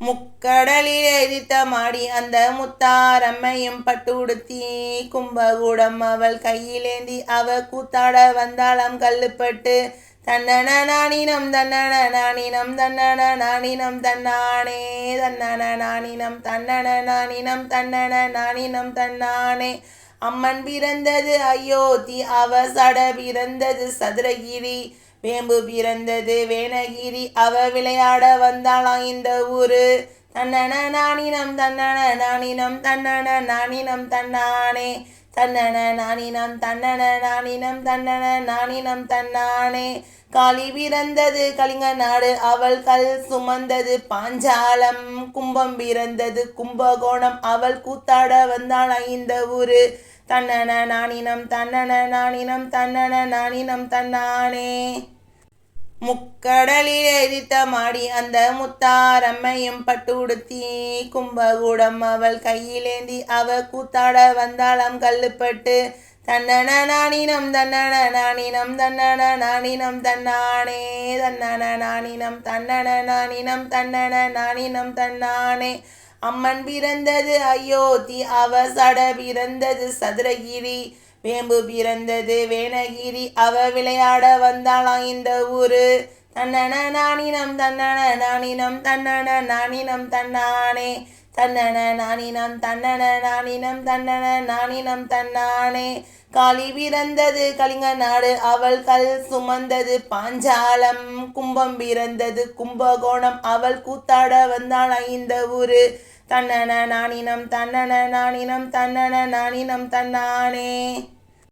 முக்கடலில் எரித்த மாடி அந்த முத்தாரம்மையும் பட்டுடுத்தி கும்பகூடம் அவள் கையிலேந்தி அவ கூத்தாட வந்தாளாம் கல்லுப்பட்டு. தன்னன நானினம் தன்னன நானினம் தன்னன நானினம் தன்னானே தன்னன நானினம் தன்னன நானினம் தன்னன நானினம் தன்னானே. அம்மன் பிறந்தது அயோத்தி அவ சட பிறந்தது சதுரகிரி. வேம்பு பிறந்தது வேணகிரி அவ விளையாட வந்தாளாம் இந்த ஊரு. தன்னன நானினம் தன்னன நானினம் தன்னன நானினம் தன்னானே. தன்னன நானினம் தன்னன நானினம் தன்னன நானினம் தன்னானே. காளி பிறந்தது கலிங்க நாடு அவள் கல் சுமந்தது பாஞ்சாலம். கும்பம் பிறந்தது கும்பகோணம் அவள் கூத்தாட வந்தாள் இந்த ஊரு. தன்னன நானினம் தன்னன நானினம் தன்னன நானினம் தன்னானே. முக்கடலில் எரித்த மாடி அந்த முத்தாரம்மையும் பட்டுடுத்தி கும்பகூடம் அவள் கையிலேந்தி அவ கூத்தாட வந்தாளாம் கல்லுப்பட்டு தன்னன நானினம் தன்னன நானினம் தன்னன நானினம் தன்னானே தன்னன நானினம் தன்னன நானினம் தன்னன நானினம் தன்னானே. அம்மன் பிறந்தது அயோத்தி அவ சட பிறந்தது சதுரகிரி வேம்பு பிறந்தது வேணகிரி. அவ விளையாட வந்தாளாம் இந்த ஊரு? தன்னன நானினம் தன்னன நானினம் தன்னன நானினம் தன்னானே. தன்னன நானினம் தன்னன நானினம் தன்னன நானினம் தன்னானே. காளி பிறந்தது கலிங்க நாடு அவள் கல் சுமந்தது பாஞ்சாலம். கும்பம் பிறந்தது கும்பகோணம் அவள் கூத்தாட வந்தாள் இந்த ஊரு? தன்னன நானினம் தன்னன நானினம் தன்னன நானினம் தன்னானே.